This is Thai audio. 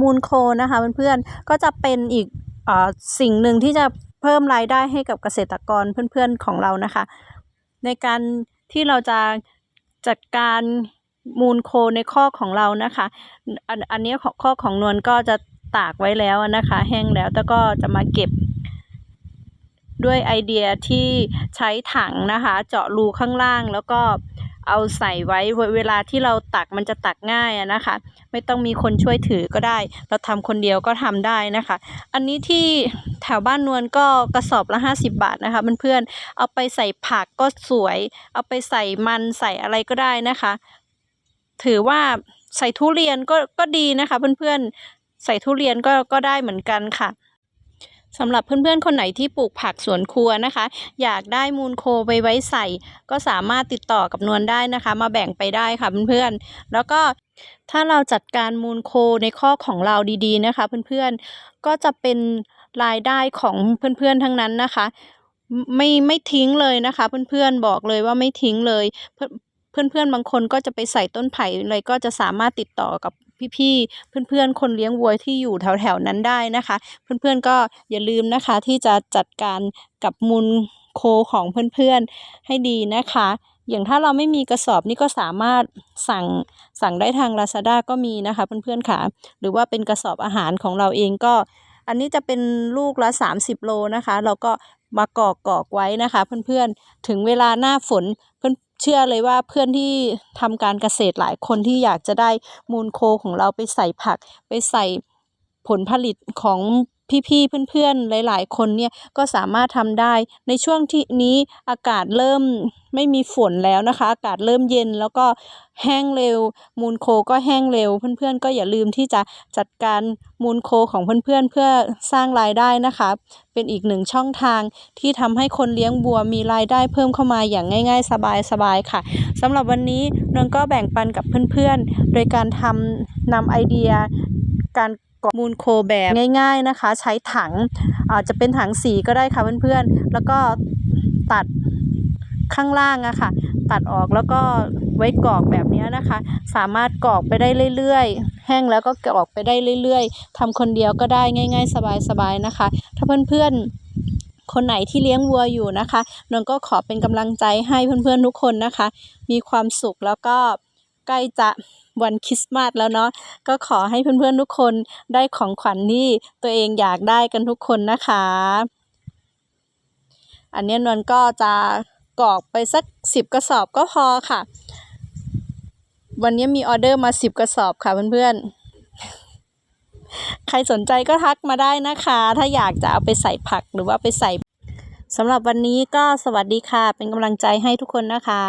มูลโคนะคะเพื่อนๆก็จะเป็นอีกอสิ่งหนึ่งที่จะเพิ่มรายได้ให้กับเกษตรกรเพื่อนๆของเรานะคะ ในการที่เราจะจัดการมูลโคในข้อของเรานะคะอันอันนี้ของข้อของนวลก็จะตากไว้แล้วนะคะ แห้งแล้วแต่ก็จะมาเก็บด้วยไอเดียที่ใช้ถังนะคะ เจาะรูข้างล่างแล้วก็ เอาใส่ไว้เวลาที่เราตักมันจะตักง่ายนะคะ ไม่ต้องมีคนช่วยถือก็ได้ เราทำคนเดียวก็ทำได้นะคะ อันนี้ที่แถวบ้านนวลก็กระสอบละ 50 บาทนะคะเพื่อนๆเอาไปใส่ผักก็สวย เอาไปใส่มันใส่อะไรก็ได้นะคะ ถือว่าใส่ทุเรียนก็ก็ดีนะคะ เพื่อนๆใส่ทุเรียนก็ก็ได้เหมือนกันค่ะ สำหรับเพื่อนๆ คนไหนที่ปลูกผักสวนครัวนะคะ อยากได้มูลโคไปไว้ใส่ ก็สามารถติดต่อกับนวลได้นะคะ มาแบ่งไปได้ค่ะเพื่อนๆ แล้วก็ถ้าเราจัดการมูลโคในข้อของเราดีๆนะคะ เพื่อนๆ ก็จะเป็นรายได้ของเพื่อนๆ ทั้งนั้นนะคะ ไม่ไม่ทิ้งเลยนะคะ เพื่อนๆ บอกเลยว่าไม่ทิ้งเลยเพื่อนเพื่อนๆบางคนก็จะไปใส่ต้นไผ่อะไรก็จะสามารถติดต่อกับ พี่ๆเพื่อนๆ คนเลี้ยงวัวที่อยู่แถวๆนั้นได้นะคะ เพื่อนๆก็อย่าลืมนะคะที่จะจัดการกับมูลโคของเพื่อนๆให้ดีนะคะ อย่างถ้าเราไม่มีกระสอบนี่ก็สามารถสั่งสั่งได้ทาง Lazada ก็มีนะคะเพื่อนๆค่ะ หรือว่าเป็นกระสอบอาหารของเราเองก็ อันนี้จะเป็นลูกละ 30 โลนะคะ เราก็มากอกกอกไว้นะคะ เพื่อนๆ ถึงเวลาหน้าฝนเพื่อน เชื่อเลยว่าเพื่อนที่ทำการเกษตรหลายคนที่อยากจะได้มูลโคของเราไปใส่ผัก ไปใส่ผลผลิตของ พี่ๆเพื่อนๆหลาย ๆ คนเนี่ยก็สามารถทำได้ในช่วงที่นี้อากาศเริ่มไม่มีฝนแล้วนะคะ อากาศเริ่มเย็นแล้วก็แห้งเร็ว มูลโคก็แห้งเร็ว เพื่อนๆ ก็อย่าลืมที่จะจัดการมูลโคของเพื่อนๆ เพื่อสร้างรายได้นะคะ เป็นอีกหนึ่งช่องทางที่ทำให้คนเลี้ยงบัวมีรายได้เพิ่มเข้ามาอย่างง่าย ๆ สบายๆค่ะสำหรับวันนี้นนก็แบ่งปันกับเพื่อนๆ โดยการทำนำไอเดียการ กอกมูลโคแบบง่ายๆนะคะ ใช้ถังอาจจะเป็นถังสีก็ได้ค่ะเพื่อนๆ แล้วก็ตัดข้างล่างอะค่ะ ตัดออกแล้วก็ไว้กรอกแบบนี้นะคะ สามารถกรอกไปได้เรื่อยๆ แห้งแล้วก็กรอกไปได้เรื่อยๆทำคนเดียวก็ได้ง่าย ๆ สบายๆนะคะ ถ้าเพื่อนๆคนไหนที่เลี้ยงวัวอยู่นะคะนนก็ขอเป็นกำลังใจให้เพื่อนๆทุกคนนะคะ มีความสุขแล้วก็ ใกล้จะวันคริสต์มาสแล้วเนาะก็ขอให้เพื่อนๆทุกคนได้ของขวัญที่ตัวเองอยากได้กันทุกคนนะคะ อันนี้นวลก็จะกรอกไปสักสิบกระสอบก็พอค่ะ วันนี้มีออเดอร์มาสิบกระสอบค่ะเพื่อนๆ ใครสนใจก็ทักมาได้นะคะ ถ้าอยากจะเอาไปใส่ผักหรือว่าไปใส่สำหรับวันนี้ก็สวัสดีค่ะ เป็นกำลังใจให้ทุกคนนะคะ